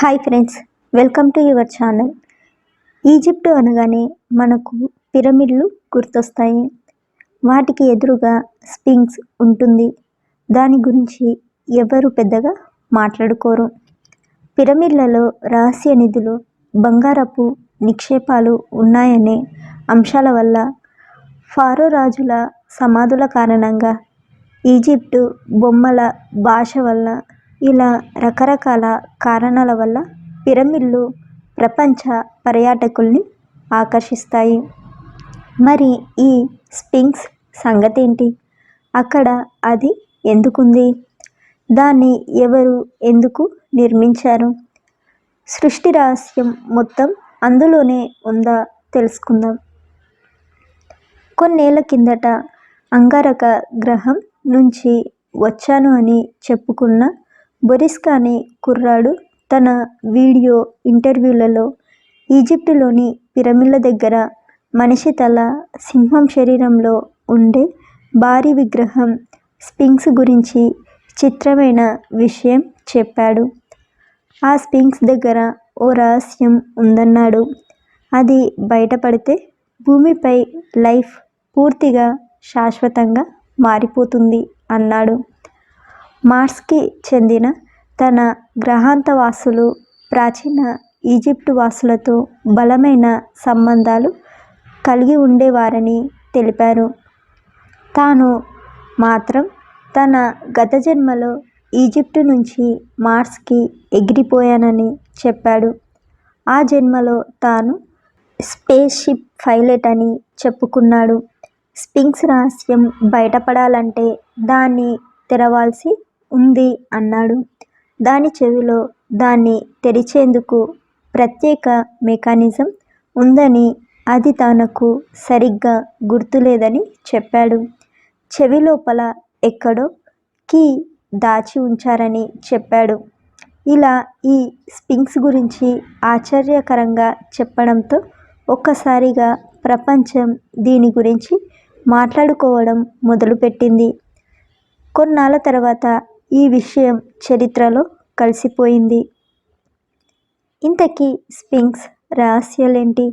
Hi friends welcome to your channel. Egypt అనగానే మనకు పిరమిడ్లు గుర్తొస్తాయి. వాటికి ఎదురుగా స్పింగ్స్ ఉంటుంది. దాని గురించి ఎవరు పెద్దగా మాట్లాడుకోరు. పిరమిడ్లలో రహస్య నిధులు బంగారపు నిక్షేపాలు ఉన్నాయనే అంశాల వల్ల ఫారో రాజుల సమాధుల కారణంగా ఈజిప్టు బొమ్మల భాష వల్ల ఇలా రకరకాల కారణాల వల్ల పిరమిడ్లు ప్రపంచ పర్యాటకుల్ని ఆకర్షిస్తాయి. మరి ఈ స్పింక్స్ సంగతి ఏంటి అక్కడ అది ఎందుకుంది? దాన్ని ఎవరు ఎందుకు నిర్మించారు? సృష్టి రహస్యం మొత్తం అందులోనే ఉందా తెలుసుకుందాం. కొన్నేళ్ళ కిందట అంగారక గ్రహం నుంచి వచ్చాను అని చెప్పుకున్న బొరిస్కా అనే కుర్రాడు తన వీడియో ఇంటర్వ్యూలలో ఈజిప్టులోని పిరమిడ్ల దగ్గర మనిషి తల సింహం శరీరంలో ఉండే భారీ విగ్రహం స్పింక్స్ గురించి చిత్రమైన విషయం చెప్పాడు. ఆ స్పింక్స్ దగ్గర ఓ రహస్యం ఉందన్నాడు. అది బయటపడితే భూమిపై లైఫ్ పూర్తిగా శాశ్వతంగా మారిపోతుంది అన్నాడు. మార్స్కి చెందిన తన గ్రహాంతవాసులు ప్రాచీన ఈజిప్టు వాసులతో బలమైన సంబంధాలు కలిగి ఉండేవారని తెలిపారు. తాను మాత్రం తన గత జన్మలో ఈజిప్టు నుంచి మార్స్కి ఎగిరిపోయానని చెప్పాడు. ఆ జన్మలో తాను స్పేస్ షిప్ పైలట్ అని చెప్పుకున్నాడు. స్పింక్స్ రహస్యం బయటపడాలంటే దాన్ని తెరవాల్సి ఉంది అన్నాడు. దాని చెవిలో దాన్ని తెరిచేందుకు ప్రత్యేక మెకానిజం ఉందని అది తనకు సరిగ్గా గుర్తులేదని చెప్పాడు. చెవి లోపల ఎక్కడో కీ దాచి ఉంచారని చెప్పాడు. ఇలా ఈ స్పింక్స్ గురించి ఆశ్చర్యకరంగా చెప్పడంతో ఒక్కసారిగా ప్రపంచం దీని గురించి మాట్లాడుకోవడం మొదలుపెట్టింది. కొన్నాళ్ళ తర్వాత ఈ విషయం చరిత్రలో కలిసిపోయింది. ఇంతకీ స్పింక్స్ రహస్యాలేంటి?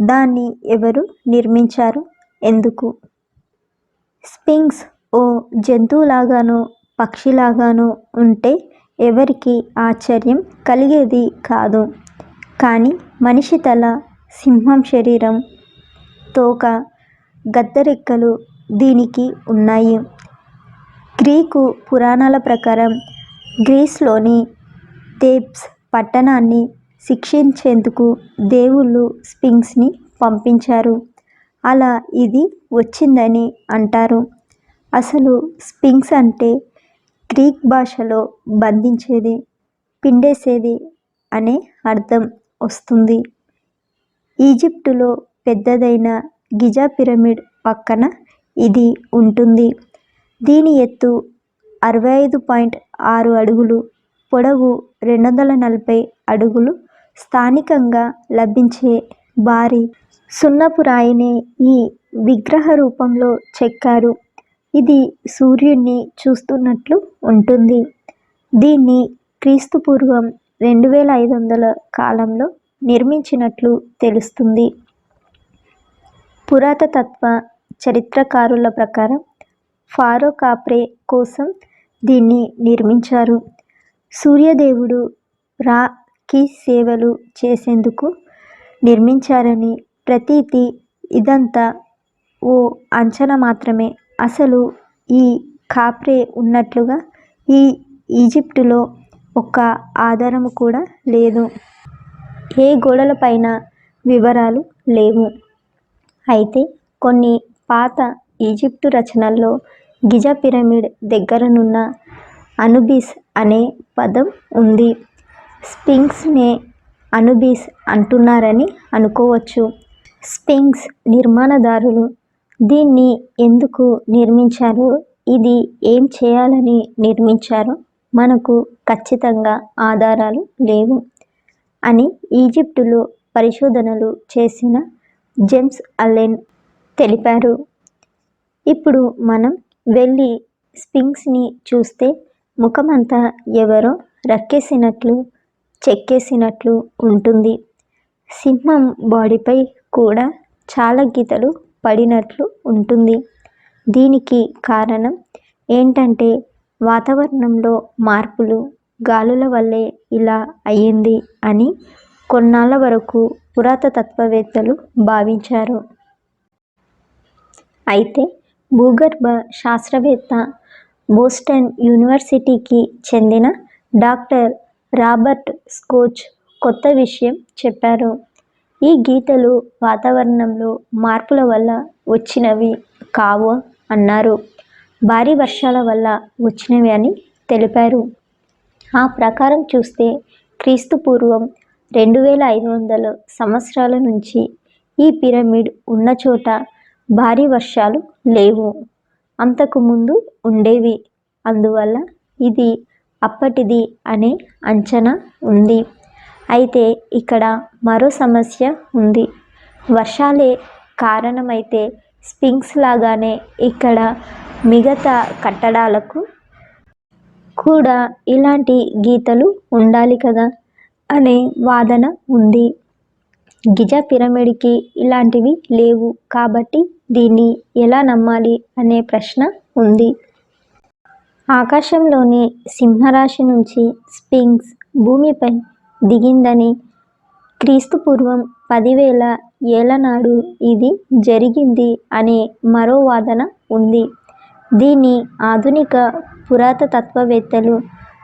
దాన్ని ఎవరు నిర్మించారు? ఎందుకు? స్పింక్స్ ఓ జంతువులాగానో పక్షిలాగానో ఉంటే ఎవరికి ఆశ్చర్యం కలిగేది కాదు. కానీ మనిషి తల సింహం శరీరం తోక గద్దరెక్కలు దీనికి ఉన్నాయి. గ్రీకు పురాణాల ప్రకారం గ్రీస్లోని థేబ్స్ పట్టణాన్ని శిక్షించేందుకు దేవుళ్ళు స్పింగ్స్ని పంపించారు. అలా ఇది వచ్చిందని అంటారు. అసలు స్పింగ్స్ అంటే గ్రీక్ భాషలో బంధించేది పిండేసేది అనే అర్థం వస్తుంది. ఈజిప్టులో పెద్దదైన గిజా పిరమిడ్ పక్కన ఇది ఉంటుంది. దీని ఎత్తు అరవై ఐదు పాయింట్ ఆరు అడుగులు పొడవు రెండు వందల నలభై అడుగులు. స్థానికంగా లభించే భారీ సున్నపు రాయినే ఈ విగ్రహ రూపంలో చెక్కారు. ఇది సూర్యుడిని చూస్తున్నట్లు ఉంటుంది. దీన్ని క్రీస్తుపూర్వం రెండు వేల ఐదు వందల కాలంలో నిర్మించినట్లు తెలుస్తుంది. పురాతత్వ చరిత్రకారుల ప్రకారం ఫారో కాప్రే కోసం దీన్ని నిర్మించారు. సూర్యదేవుడు రాకి సేవలు చేసేందుకు నిర్మించారని ప్రతీతి ఇదంతా ఓ అంచనా మాత్రమే. అసలు ఈ కాప్రే ఉన్నట్లుగా ఈ ఈజిప్టులో ఒక్క ఆధారము కూడా లేదు. ఏ గోడలపైన వివరాలు లేవు. అయితే కొన్ని పాత ఈజిప్టు రచనల్లో గిజా పిరమిడ్ దగ్గరనున్న అనుబిస్ అనే పదం ఉంది. స్పింక్స్నే అనుబిస్ అంటున్నారని అనుకోవచ్చు. స్పింక్స్ నిర్మాణదారులు దీన్ని ఎందుకు నిర్మించారు? ఇది ఏం చేయాలని నిర్మించారు? మనకు ఖచ్చితంగా ఆధారాలు లేవు అని ఈజిప్టులో పరిశోధనలు చేసిన జేమ్స్ అల్లెన్ తెలిపారు. ఇప్పుడు మనం వెళ్ళి స్పింగ్స్ని చూస్తే ముఖమంతా ఎవరో రక్కేసినట్లు చెక్కేసినట్లు ఉంటుంది. సింహం బాడీపై కూడా చాలా గీతలు పడినట్లు ఉంటుంది. దీనికి కారణం ఏంటంటే వాతావరణంలో మార్పులు గాలుల వల్లే ఇలా అయ్యింది అని కొన్నాళ్ళ వరకు పురాతత్వవేత్తలు భావించారు. అయితే భూగర్భ శాస్త్రవేత్త బోస్టన్ యూనివర్సిటీకి చెందిన డాక్టర్ రాబర్ట్ స్కోచ్ కొత్త విషయం చెప్పారు. ఈ గీతలు వాతావరణంలో మార్పుల వల్ల వచ్చినవి కావు అన్నారు. భారీ వర్షాల వల్ల వచ్చినవి అని తెలిపారు. ఆ ప్రకారం చూస్తే క్రీస్తు పూర్వం రెండు వేల ఐదు వందల సంవత్సరాల నుంచి ఈ పిరమిడ్ ఉన్న చోట భారీ వర్షాలు లేవు. అంతకుముందు ఉండేవి. అందువల్ల ఇది అప్పటిది అనే అంచనా ఉంది. అయితే ఇక్కడ మరో సమస్య ఉంది. వర్షాలే కారణమైతే స్పింగ్స్ లాగానే ఇక్కడ మిగతా కట్టడాలకు కూడా ఇలాంటి గీతలు ఉండాలి కదా అనే వాదన ఉంది. గిజా పిరమిడ్కి ఇలాంటివి లేవు కాబట్టి దీన్ని ఎలా నమ్మాలి అనే ప్రశ్న ఉంది. ఆకాశంలోని సింహరాశి నుంచి స్పింగ్స్ భూమిపై దిగిందని క్రీస్తు పూర్వం పదివేల ఏళ్ళ నాడు ఇది జరిగింది అనే మరో వాదన ఉంది. దీన్ని ఆధునిక పురాతత్వవేత్తలు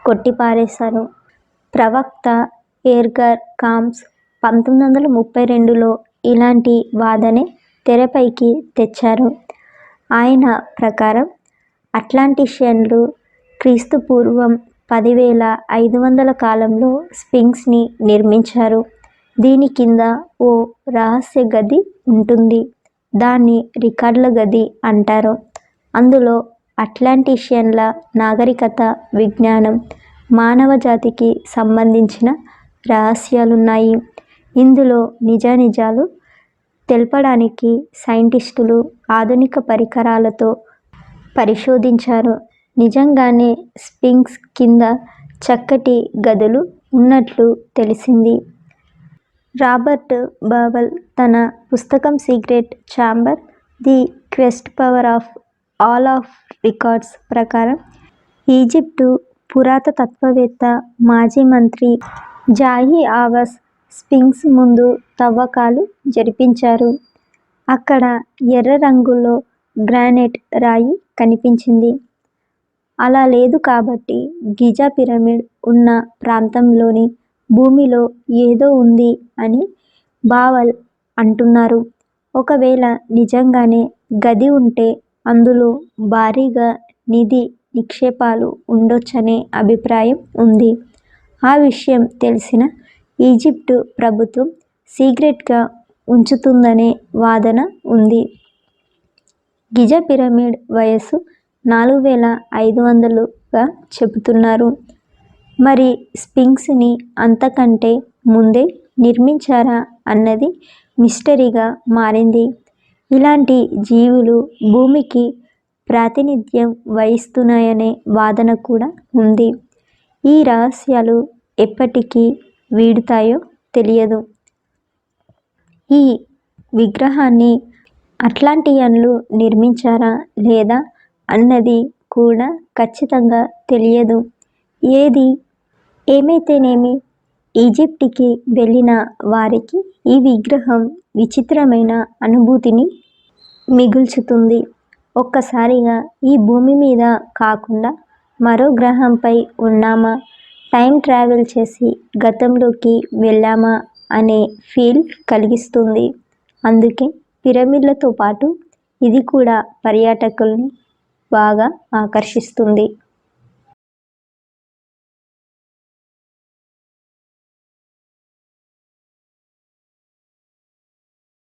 కొట్టిపారేశారు. ప్రవక్త ఎర్గర్ కామ్స్ పంతొమ్మిది వందల ముప్పై రెండులో ఇలాంటి వాదనే తెరపైకి తెచ్చారు. ఆయన ప్రకారం అట్లాంటిషియన్లు క్రీస్తు పూర్వం పదివేల ఐదు వందల కాలంలో స్పింగ్స్ని నిర్మించారు. దీని కింద ఓ రహస్య గది ఉంటుంది. దాన్ని రికార్డుల గది అంటారు. అందులో అట్లాంటిషియన్ల నాగరికత విజ్ఞానం మానవ జాతికి సంబంధించిన రహస్యాలున్నాయి. ఇందులో నిజానిజాలు తెలపడానికి సైంటిస్టులు ఆధునిక పరికరాలతో పరిశోధించారు. నిజంగానే స్పింక్స్ కింద చక్కటి గదులు ఉన్నట్లు తెలిసింది. రాబర్ట్ బవల్ తన పుస్తకం secret chamber the quest power of hall of records ప్రకారం ఈజిప్టు పురాతత్వవేత్త మాజీ మంత్రి జాహి ఆవాస్ స్పింగ్స్ ముందు తవ్వకాలు జరిపించారు. అక్కడ ఎర్ర రంగులో గ్రానైట్ రాయి కనిపించింది. అలా లేదు కాబట్టి గిజా పిరమిడ్ ఉన్న ప్రాంతంలోని భూమిలో ఏదో ఉంది అని బావల్ అంటున్నారు. ఒకవేళ నిజంగానే గది ఉంటే అందులో భారీగా నిధి నిక్షేపాలు ఉండొచ్చనే అభిప్రాయం ఉంది. ఆ విషయం తెలిసిన ఈజిప్టు ప్రభుత్వం సీక్రెట్గా ఉంచుతుందనే వాదన ఉంది. గిజా పిరమిడ్ వయస్సు నాలుగు వేల ఐదు వందలుగా చెబుతున్నారు. మరి స్పింగ్స్ని అంతకంటే ముందే నిర్మించారా అన్నది మిస్టరీగా మారింది. ఇలాంటి జీవులు భూమికి ప్రాతినిధ్యం వహిస్తున్నాయనే వాదన కూడా ఉంది. ఈ రహస్యాలు ఎప్పటికీ వీడుతాయో తెలియదు. ఈ విగ్రహాన్ని అట్లాంటియన్లు నిర్మించారా లేదా అన్నది కూడా ఖచ్చితంగా తెలియదు. ఏది? ఏమైతేనేమి? ఈజిప్ట్కి వెళ్ళిన వారికి ఈ విగ్రహం విచిత్రమైన అనుభూతిని మిగుల్చుతుంది. ఒక్కసారిగా ఈ భూమి మీద కాకుండా మరో గ్రహంపై ఉన్నామా? టైం ట్రావెల్ చేసి గతంలోకి వెళ్ళామా అనే ఫీల్ కలిగిస్తుంది. అందుకే పిరమిడ్లతో పాటు ఇది కూడా పర్యాటకుల్ని బాగా ఆకర్షిస్తుంది.